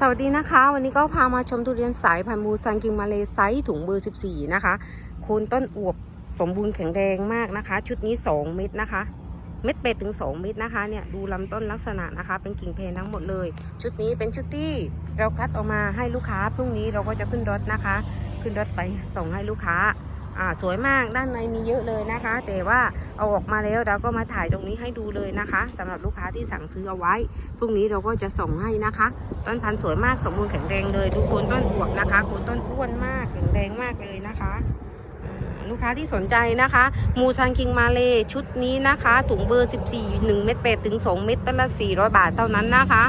สวัสดีนะคะ วันนี้ก็พามาชมทุเรียนสายพันธุ์มูซันกิงมาเลไซถุงเบอร์ 14 นะคะโคนต้นอวบสมบูรณ์แข็งแรงมากนะคะ ชุดนี้ 2 เม็ดนะคะ เม็ดเป็ดถึง 2 เม็ดนะคะเนี่ยดูลำต้นลักษณะนะคะ เป็นกิ่งเพลทั้งหมดเลย ชุดนี้เป็นชุดที่เราคัดออกมาให้ลูกค้าพรุ่งนี้เราก็จะขึ้นรถนะคะ ขึ้นรถไปส่งให้ลูกค้า อ่าสวยมากด้านในมีเยอะเลยนะคะ แต่ว่าเอาออกมาแล้วเราก็มาถ่ายตรงนี้ให้ดูเลยนะคะสำหรับลูกค้าที่สั่งซื้อเอาไว้พรุ่งนี้เราก็จะส่งให้นะคะ ต้นพันธุ์สวยมากสมบูรณ์แข็งแรงเลยดูโคนต้นอวบนะคะโคนต้นอ้วนมากแข็งแรงมากเลยนะคะลูกค้าที่สนใจนะคะ มูซันคิงมาเลชุดนี้นะคะ ถุงเบอร์ 14 1เม็ดเป็ดถึง2เม็ดต้นละ400 บาทเท่านั้นนะคะ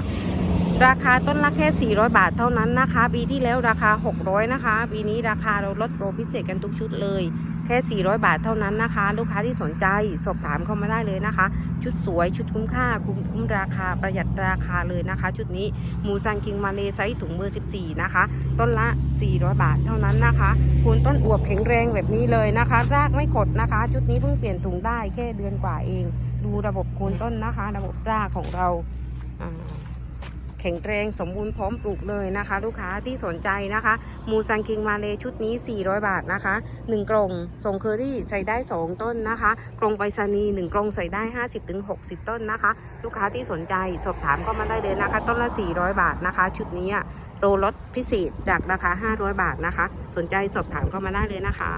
ราคาต้นละแค่ 400 บาทเท่านั้นนะคะ ปีที่แล้วราคา 600 นะคะ ปีนี้ราคาเราลดโปรพิเศษกันทุกชุดเลย แค่ 400 บาทเท่านั้นนะคะ ลูกค้าที่สนใจสอบถามเข้ามาได้เลยนะคะ ชุดสวยชุดคุ้มค่าคุ้มคุ้มราคาประหยัดราคาเลยนะคะ ชุดนี้หมูซังคิงมาเลไซส์ถุงเบอร์ 14 นะคะ ต้นละ 400 บาทเท่านั้นนะคะโคนต้นอวบแข็งแรงแบบนี้เลยนะคะ รากไม่ขดนะคะ ชุดนี้เพิ่งเปลี่ยนถุงได้แค่เดือนกว่าเอง ดูระบบโคนต้นนะคะ ระบบรากของเราอ่า แข็งแรงสมบูรณ์พร้อมปลูกเลยนะคะ ลูกค้าที่สนใจนะคะ มูซังคิงมาเลชุดนี้ 400 บาทนะคะ 1 กล่องส่งเคอรี่ใส่ได้ 2 ต้นนะคะกล่องไปรษณีย์1กล่องใส่ได้ 50-60 ต้นนะคะ ลูกค้าที่สนใจสอบถามก็มาได้เลยนะคะ ต้นละ 400 บาทนะคะ ชุดนี้โปรลดพิเศษจากราคา 500 บาทนะคะ สนใจสอบถามเข้ามาได้เลยนะคะ